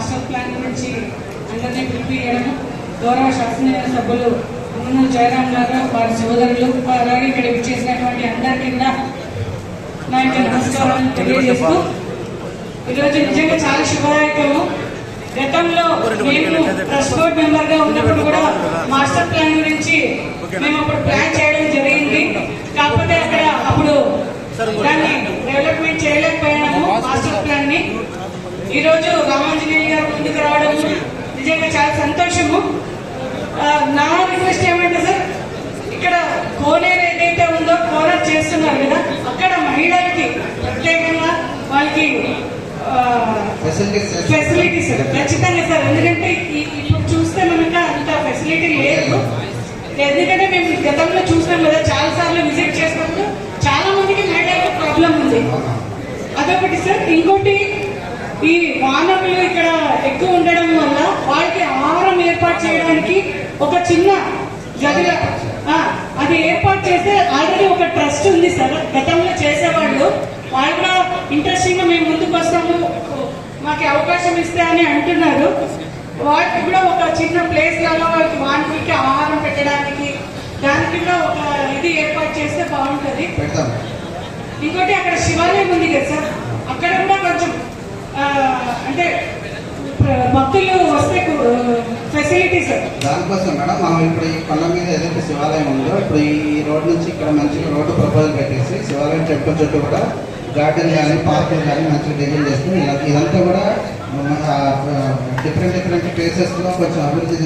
Master plan గురించి అందరినీ పిలిపియడం గౌరవ శాసన సభ్యులు ముందు జయరామ్ గారు వారి సోదరులు అలాగే ఇక్కడ చేసినటువంటి అందరికీ కూడా నా యొక్క నమస్కారాలను తెలియజేస్తూ ఈరోజు నిజంగా చాలా శుభదాయకము. గతంలో మేము ట్రస్ట్ బోర్డ్ మెంబర్గా ఉన్నప్పుడు కూడా మాస్టర్ ప్లాన్ గురించి మేము అప్పుడు ప్లాన్ చేయడం జరిగింది. కాకపోతే అక్కడ అప్పుడు దాన్ని డెవలప్మెంట్ చేయలేకపోయాము మాస్టర్ ప్లాన్ని ఈ రోజు రామాంజనేయులు గారు ముందుకు రావడం నిజంగా చాలా సంతోషము. నా రిక్వెస్ట్ ఏమంటే సార్ ఇక్కడ కోనేరు ఏదైతే ఉందో కోనర్ చేస్తున్నారు కదా అక్కడ మహిళలకి ప్రత్యేకంగా వాళ్ళకి ఫెసిలిటీస్ ఫెసిలిటీస్ ఖచ్చితంగా సార్. ఎందుకంటే ఈ- ఇప్పుడు చూస్తే మనకి అంత ఫెసిలిటీ లేదు. ఎందుకంటే మేము గతంలో చూసినాం కదా చాలా సార్లు విజిట్ చేసినప్పుడు చాలా మందికి మహిళలకు ప్రాబ్లం ఉంది. అదొకటి సార్. ఇంకోటి ఈ వానరులు ఇక్కడ ఎక్కువ ఉండడం వల్ల వాళ్ళకి ఆహారం ఏర్పాటు చేయడానికి ఒక చిన్న గదిలో అది ఏర్పాటు చేస్తే ఆల్రెడీ ఒక ట్రస్ట్ ఉంది. సార్ గతంలో చేసేవాళ్ళు. వాళ్ళు కూడా ఇంట్రెస్టింగ్గా మేము ముందుకు వస్తాము. మాకు అవకాశం ఇస్తే అని అంటున్నారు. వాటికి కూడా ఒక చిన్న ప్లేస్ లాగా వాళ్ళకి వానికి ఆహారం పెట్టడానికి దానికి కూడా ఒక ఇది ఏర్పాటు చేస్తే బాగుంటది. ఇంకోటి అక్కడ శివాలయం ఉంది కదా సార్ అక్కడ కూడా కొంచెం ఆ, అంటే ప్ర- భక్తులు వస్తే దానికోసం మేడం మనం ఇప్పుడు ఈ కొండ మీద ఏదైతే శివాలయం ఉందో ఇప్పుడు ఈ రోడ్ నుంచి ఇక్కడ మంచిగా రోడ్డు ప్రపోజల్ పెట్టేసి శివాలయం టెంపుల్ చుట్టూ కూడా గార్డెన్ కానీ పార్కులు కానీ మంచిగా డిజైన్ ఇలా- ఇదంతా కూడా డిఫరెంట్ డిఫరెంట్ ప్లేసెస్లో కొంచెం అభివృద్ధి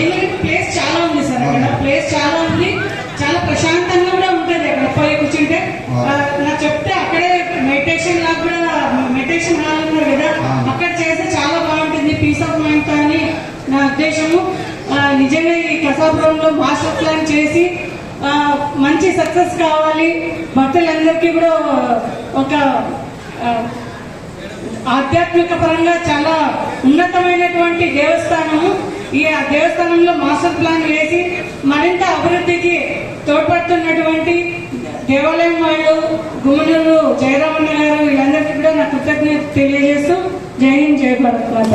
ఎందుకంటే ప్లేస్ చాలా ఉంది సార్ అక్కడ. ప్లేస్ చాలా ఉంది. చాలా ప్రశాంతంగా కూడా ఉంటుంది అక్కడ పోయి కూర్చుంటే. నాకు చెప్తే అక్కడే మెడిటేషన్ లాగా కూడా మెడిటేషన్ హాల్ ఉన్నారు కదా అక్కడ చేస్తే చాలా బాగుంటుంది పీస్ ఆఫ్ మైండ్తో అని నా ఉద్దేశము నిజంగా ఈ కసాపురంలో మాస్టర్ ప్లాన్ చేసి మంచి సక్సెస్ కావాలి. భక్తులందరికీ కూడా ఒక ఆధ్యాత్మిక పరంగా చాలా ఉన్నతమైనటువంటి దేవస్థానము. ఈ ఆ దేవస్థానంలో మాస్టర్ ప్లాన్ వేసి మరింత అభివృద్ధికి తోడ్పడుతున్నటువంటి దేవాలయం వాళ్ళు గుమ్మనూరు జయరామన్న గారు వీళ్ళందరికీ కూడా నా కృతజ్ఞత తెలియజేస్తూ జై హింద్ జై భారత్ మాత.